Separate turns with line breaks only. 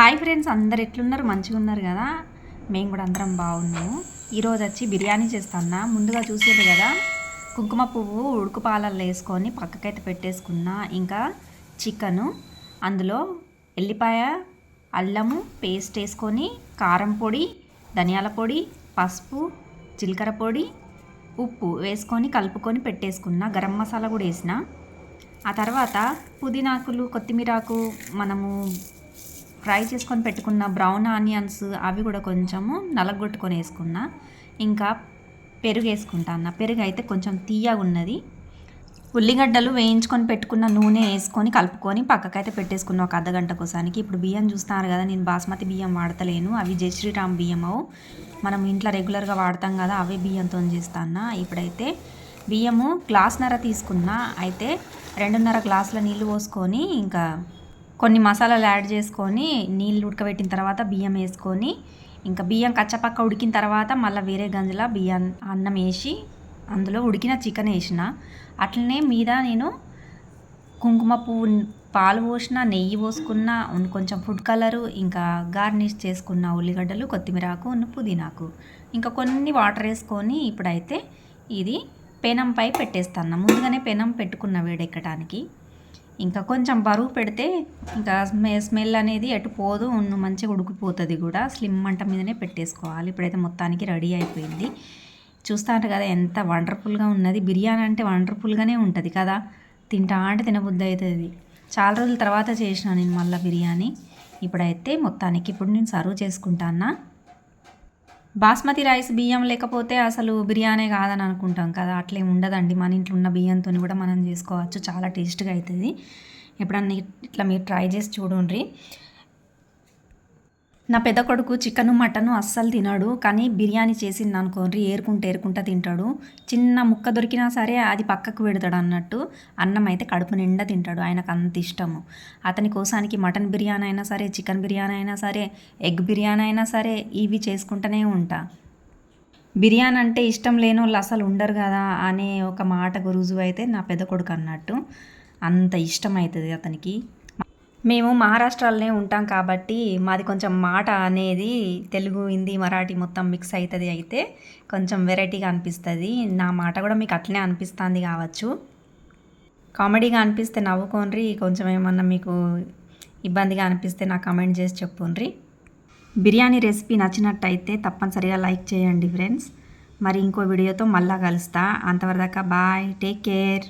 Hi friends అందరు ఎట్లున్నారు? మంచిగా ఉన్నారు కదా? మేము కూడా అందరం బాగున్నాము. ఈరోజు వచ్చి బిర్యానీ చేస్తున్నా. ముందుగా చూసేది కదా కుంకుమ పువ్వు ఉడుకు పాలల్లో వేసుకొని పక్కకైతే పెట్టేసుకున్నా. ఇంకా చికెను అందులో ఎల్లిపాయ అల్లము పేస్ట్ వేసుకొని కారం పొడి ధనియాల పొడి పసుపు జీలకర్ర పొడి ఉప్పు వేసుకొని కలుపుకొని పెట్టేసుకున్నా. గరం మసాలా కూడా వేసిన. ఆ తర్వాత పుదీనాకులు కొత్తిమీరాకు మనము ఫ్రై చేసుకొని పెట్టుకున్న బ్రౌన్ ఆనియన్స్ అవి కూడా కొంచెము నలగొట్టుకొని వేసుకున్నా ఇంకా పెరుగు వేసుకుంటా అన్న. పెరుగు అయితే కొంచెం తీయగా ఉన్నది. ఉల్లిగడ్డలు వేయించుకొని పెట్టుకున్న నూనె వేసుకొని కలుపుకొని పక్కకైతే పెట్టేసుకున్న ఒక అర్ధగంట కోసానికి ఇప్పుడు బియ్యం చూస్తున్నారు కదా నేను బాస్మతి బియ్యం వాడతలేను. అవి జై శ్రీరామ్ బియ్యం అవు. మనం ఇంట్లో రెగ్యులర్గా వాడతాం కదా అవే బియ్యంతో చేస్తాను ఇప్పుడైతే బియ్యము గ్లాస్నర తీసుకున్నా. అయితే రెండున్నర గ్లాసుల నీళ్ళు పోసుకొని ఇంకా కొన్ని మసాలాలు యాడ్ చేసుకొని నీళ్ళు ఉడకబెట్టిన తర్వాత బియ్యం వేసుకొని ఇంకా బియ్యం కచ్చపక్క ఉడికిన తర్వాత మళ్ళీ వేరే గంజుల బియ్యం అన్నం వేసి అందులో ఉడికిన చికెన్ వేసిన. అట్లనే మీద నేను కుంకుమ పువ్వు పాలు పోసిన నెయ్యి పోసుకున్న కొంచెం ఫుడ్ కలరు ఇంకా గార్నిష్ చేసుకున్న ఉల్లిగడ్డలు కొత్తిమీరాకు పుదీనాకు ఇంకా కొన్ని వాటర్ వేసుకొని ఇప్పుడైతే ఇది పెనంపై పెట్టేస్తాను ముందుగానే పెనం పెట్టుకున్న వేడెక్కడానికి ఇంకా కొంచెం బరువు పెడితే ఇంకా స్మె స్మెల్ అనేది ఎటు పోదు ఉన్న మంచిగా ఉడికిపోతుంది కూడా. స్లిమ్ మంట మీదనే పెట్టేసుకోవాలి. ఇప్పుడైతే మొత్తానికి రెడీ అయిపోయింది. చూస్తారు కదా ఎంత వండర్ఫుల్గా ఉన్నది. బిర్యానీ అంటే వండర్ఫుల్గానే ఉంటుంది కదా. తింటా అంటే తినబుద్ధి అవుతుంది చాలా రోజుల తర్వాత చేసిన నేను మళ్ళీ బిర్యానీ. ఇప్పుడైతే మొత్తానికి ఇప్పుడు నేను సర్వ్ చేసుకుంటానా బాస్మతి రైస్ బియ్యం లేకపోతే అసలు బిర్యానీ కాదని అనుకుంటాం కదా. అట్లే ఉండదండి. మన ఇంట్లో ఉన్న బియ్యంతో కూడా మనం చేసుకోవచ్చు. చాలా టేస్ట్గా అవుతుంది ఎప్పుడన్నా ఇట్లా మీరు ట్రై చేసి చూడండి. నా పెద్ద కొడుకు చికెను మటను అస్సలు తినడు. కానీ బిర్యానీ చేసింది అనుకోండి ఏరుకుంటే ఏరుకుంటా తింటాడు. చిన్న ముక్క దొరికినా సరే అది పక్కకు పెడతాడు అన్నట్టు అన్నం అయితే కడుపు నిండా తింటాడు. ఆయనకు అంత ఇష్టము. అతని కోసానికి మటన్ బిర్యానీ అయినా సరే చికెన్ బిర్యానీ అయినా సరే ఎగ్ బిర్యానీ అయినా సరే ఇవి చేసుకుంటూనే ఉంటా. బిర్యానీ అంటే ఇష్టం లేని వాళ్ళు అసలు ఉండరు కదా అనే ఒక మాటకు రుజువు అయితే నా పెద్ద కొడుకు అన్నట్టు అంత ఇష్టం అవుతుంది అతనికి. మేము మహారాష్ట్రలోనే ఉంటాం కాబట్టి మాది కొంచెం మాట అనేది తెలుగు హిందీ మరాఠీ మొత్తం మిక్స్ అవుతుంది అయితే కొంచెం వెరైటీగా అనిపిస్తుంది. నా మాట కూడా మీకు అట్లనే అనిపిస్తుంది కావచ్చు. కామెడీగా అనిపిస్తే నవ్వుకోండి కొంచెం ఏమన్నా మీకు ఇబ్బందిగా అనిపిస్తే నాకు కమెంట్ చేసి చెప్పుండ్రి. బిర్యానీ రెసిపీ నచ్చినట్టయితే తప్పనిసరిగా లైక్ చేయండి ఫ్రెండ్స్. మరి ఇంకో వీడియోతో మళ్ళా కలుస్తా. అంతవరదాకా బాయ్ టేక్ కేర్.